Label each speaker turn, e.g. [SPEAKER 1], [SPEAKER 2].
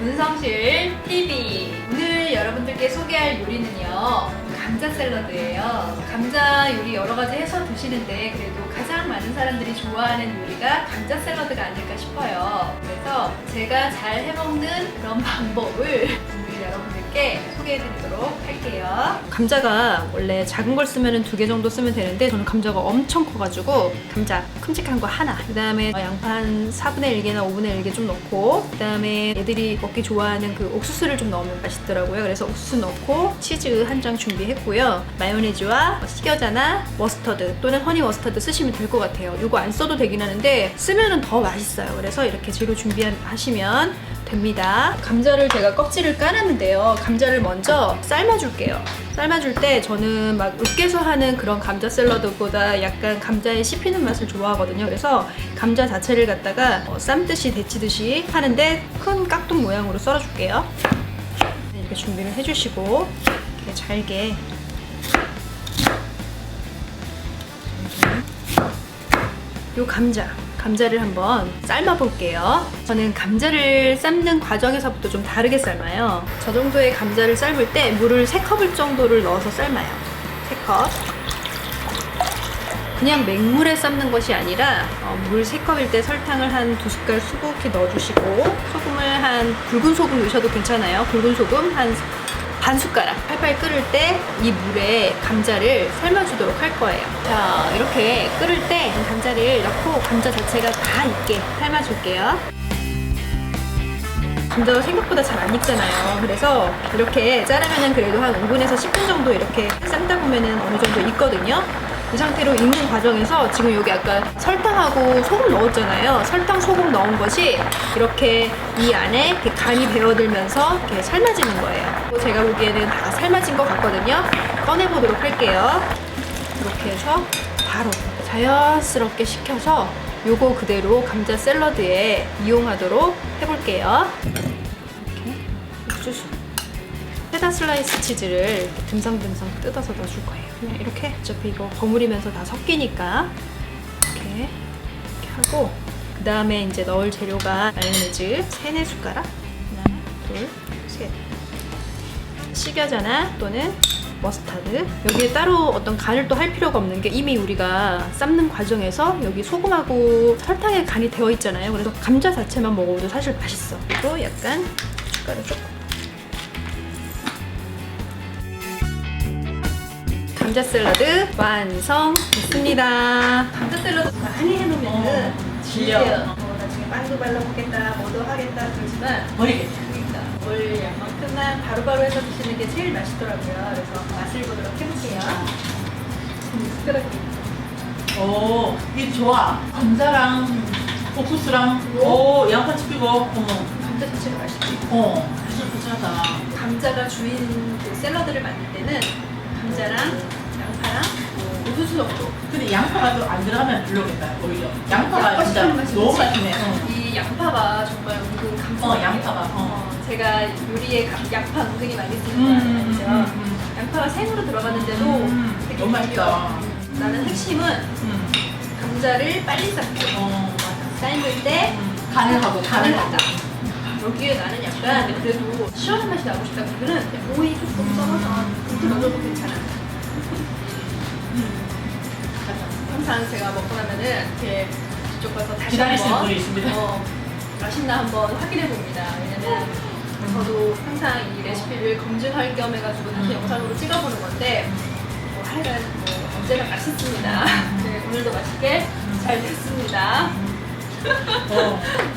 [SPEAKER 1] 은성실 TV 오늘 여러분들께 소개할 요리는요 감자 샐러드예요. 감자 요리 여러 가지 해서 드시는데 그래도 가장 많은 사람들이 좋아하는 요리가 감자 샐러드가 아닐까 싶어요. 그래서 제가 잘 해먹는 그런 방법을 여러분들께 소개해드리도록 할게요. 감자가 원래 작은 걸 쓰면 두 개 정도 쓰면 되는데 저는 감자가 엄청 커가지고 감자 큼직한 거 하나 그 다음에 양파 한 4분의 1개나 5분의 1개 좀 넣고 그 다음에 애들이 먹기 좋아하는 그 옥수수를 좀 넣으면 맛있더라고요. 그래서 옥수수 넣고 치즈 한 장 준비했고요. 마요네즈와 식여자나 머스터드 또는 허니 머스터드 쓰시면 될 것 같아요. 이거 안 써도 되긴 하는데 쓰면은 더 맛있어요. 그래서 이렇게 재료 준비하시면 됩니다. 감자를 제가 껍질을 까놨는데요 감자를 먼저 삶아줄게요 삶아줄 때 저는 막 으깨서 하는 그런 감자 샐러드보다 약간 감자에 씹히는 맛을 좋아하거든요. 그래서 감자 자체를 갖다가 어, 삶듯이 데치듯이 하는데 큰 깍둑 모양으로 썰어줄게요. 이렇게 준비를 해주시고 이렇게 잘게 요 감자 감자를 한번 삶아 볼게요. 저는 감자를 삶는 과정에서부터 좀 다르게 삶아요. 저 정도의 감자를 삶을 때 물을 3컵을 정도를 넣어서 삶아요. 3컵. 그냥 맹물에 삶는 것이 아니라 어, 물 3컵일 때 설탕을 한두 숟갈 수북히 넣어주시고 소금을 한 굵은 소금 넣으셔도 괜찮아요. 굵은 소금 한 반 숟가락 팔팔 끓을 때 이 물에 감자를 삶아주도록 할 거예요. 자, 이렇게 끓을 때 감자를 넣고 감자 자체가 다 익게 삶아줄게요. 감자가 생각보다 잘 안 익잖아요. 그래서 이렇게 자르면은 그래도 한 5분에서 10분 정도 이렇게 삶다 보면은 어느 정도 익거든요. 이 상태로 익는 과정에서 지금 여기 아까 설탕하고 소금 넣었잖아요. 설탕, 소금 넣은 것이 이렇게 이 안에 이렇게 간이 배어들면서 이렇게 삶아지는 거예요. 제가 보기에는 다 삶아진 것 같거든요. 꺼내보도록 할게요. 이렇게 해서 바로 자연스럽게 식혀서 요거 그대로 감자 샐러드에 이용하도록 해볼게요. 이렇게 옥수수. 페다 슬라이스 치즈를 듬성듬성 뜯어서 넣어줄 거예요. 그냥 이렇게 어차피 이거 버무리면서 다 섞이니까 이렇게, 이렇게 하고 그 다음에 이제 넣을 재료가 마요네즈 세네 숟가락? 하나, 둘, 셋. 식여자나 또는 머스타드. 여기에 따로 어떤 간을 또 할 필요가 없는 게 이미 우리가 삶는 과정에서 여기 소금하고 설탕에 간이 되어 있잖아요. 그래서 감자 자체만 먹어도 사실 맛있어. 그리고 약간 숟가락 조금 감자 샐러드 완성됐습니다 감자 샐러드 많이 해놓으면은
[SPEAKER 2] 질려.
[SPEAKER 1] 어, 나중에 빵도 발라먹겠다 뭐도 하겠다 그러지만
[SPEAKER 2] 버리겠다.
[SPEAKER 1] 그러니까 뭘 양만큼만 바로바로 해서 드시는 게 제일 맛있더라고요. 그래서 맛을 보도록 해볼게요. 숟가락이
[SPEAKER 2] 오, 이 좋아. 감자랑 옥수수랑 오, 양파 칩히고 어머,
[SPEAKER 1] 감자 자체가 맛있지.
[SPEAKER 2] 어, 괜찮다.
[SPEAKER 1] 감자가 주인 그 샐러드를 만들 때는 감자랑 수수 넣고
[SPEAKER 2] 근데 양파가 좀 안 들어가면 별로겠다, 오히려. 양파가 진짜
[SPEAKER 1] 싶은 맛이
[SPEAKER 2] 너무? 맛있네. 어,
[SPEAKER 1] 이 양파가 정말 은근 감성.
[SPEAKER 2] 어, 양파가, 어.
[SPEAKER 1] 제가 요리에 가- 양파 은근히 많이 쓰는
[SPEAKER 2] 음,
[SPEAKER 1] 거
[SPEAKER 2] 음,
[SPEAKER 1] 알죠?
[SPEAKER 2] 음,
[SPEAKER 1] 양파가 생으로 들어가는데도
[SPEAKER 2] 음,
[SPEAKER 1] 되게
[SPEAKER 2] 너무 맛있다.
[SPEAKER 1] 귀여워. 나는 핵심은
[SPEAKER 2] 음,
[SPEAKER 1] 감자를 빨리 삶고
[SPEAKER 2] 어,
[SPEAKER 1] 삶을 때
[SPEAKER 2] 음, 간을 하고,
[SPEAKER 1] 간을
[SPEAKER 2] 간을
[SPEAKER 1] 한다. 여기에 나는 약간 그래도 시원한 맛이 나고 싶다 그러면 그냥 오이 조금 썰어서 이렇게 넣어도 괜찮아. 항상 제가 먹고 나면은 이렇게 이쪽 가서 다시
[SPEAKER 2] 기다리시는
[SPEAKER 1] 한번
[SPEAKER 2] 분이 있습니다.
[SPEAKER 1] 어, 맛있나 한번 확인해 봅니다. 왜냐면 저도 항상 이 레시피를 검증할 겸 해가지고 다시
[SPEAKER 2] 음.
[SPEAKER 1] 영상으로 찍어보는 건데 뭐 하여간 뭐 언제나 맛있습니다. 네, 오늘도 맛있게 잘 됐습니다.
[SPEAKER 2] 어,